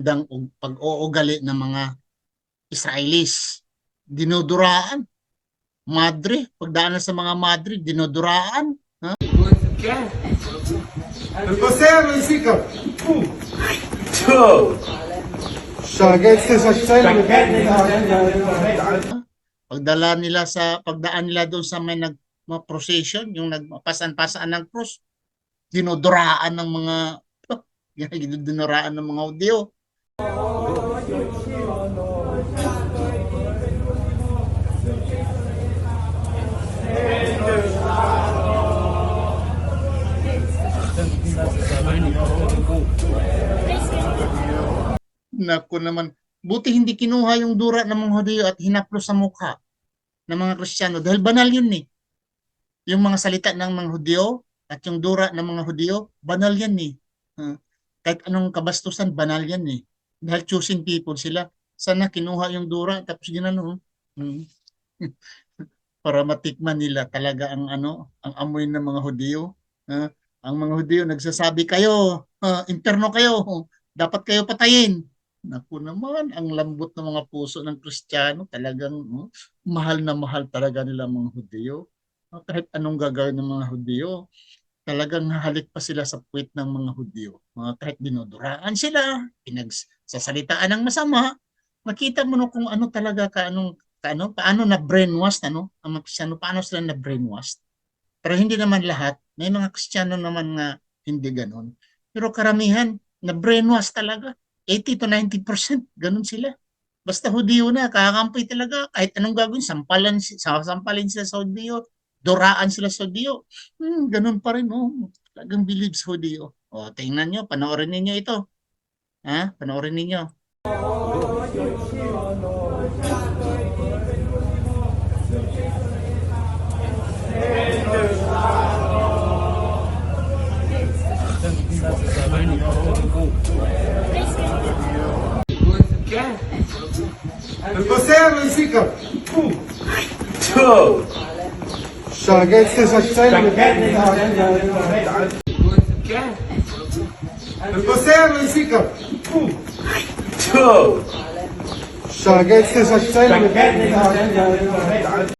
magandang pag-uugali ng mga Israelis. Dinoduraan. Madre, pagdaanan sa mga madre, dinoduraan. Ha? Posero isigaw. Pagdala nila sa pagdaan nila doon sa may nag procession, yung nagpasan-pasaan ng cross, dinoduraan ng mga dinoduraan ng mga Hudyo. Naku naman, buti hindi kinuha yung dura ng mga Hudyo at hinaplos sa mukha ng mga Kristiyano dahil banal yun eh. Yung mga salita ng mga Hudyo at yung dura ng mga Hudyo, banal yan eh. Ah, kahit anong kabastusan, banal yan eh. Dahil choosing people sila. Sana kinuha yung dura tapos ginano. Hmm. Para matikman nila talaga ang ano, ang amoy ng mga Hudyo. Ah, ang mga Hudyo nagsasabi kayo, ah, interno kayo, dapat kayo patayin. Naku naman, ang lambot ng mga puso ng Kristiyano, talagang oh, mahal na mahal talaga nila mga Hudyo. Ah, Kahit anong gagawin ng mga Hudyo, talagang hahalik pa sila sa puwit ng mga Hudyo. Mga kahit dinuduraan sila, pinagsasalitaan ng masama, makita mo no kung ano talaga ka anong kaano paano na brainwash ano ang Kristiyano paano sila na brainwash pero hindi naman lahat. May mga Kristiyano naman nga hindi ganon. Pero karamihan na brainwash talaga. 80 to 90% ganun sila. Basta Hudiyo na kakampi talaga. Kahit anong gagawin sampalan sasampalin sila sa Hudiyo Doraan sila sa Dio. Hmm, ganun pa rin, oh. Talagang believes ho Dio. O, tingnan nyo, panoorin ninyo ito. Ha? Panoorin ninyo. Você é a شاقات سيسكتين البصير يسيكم شاقات سيسكتين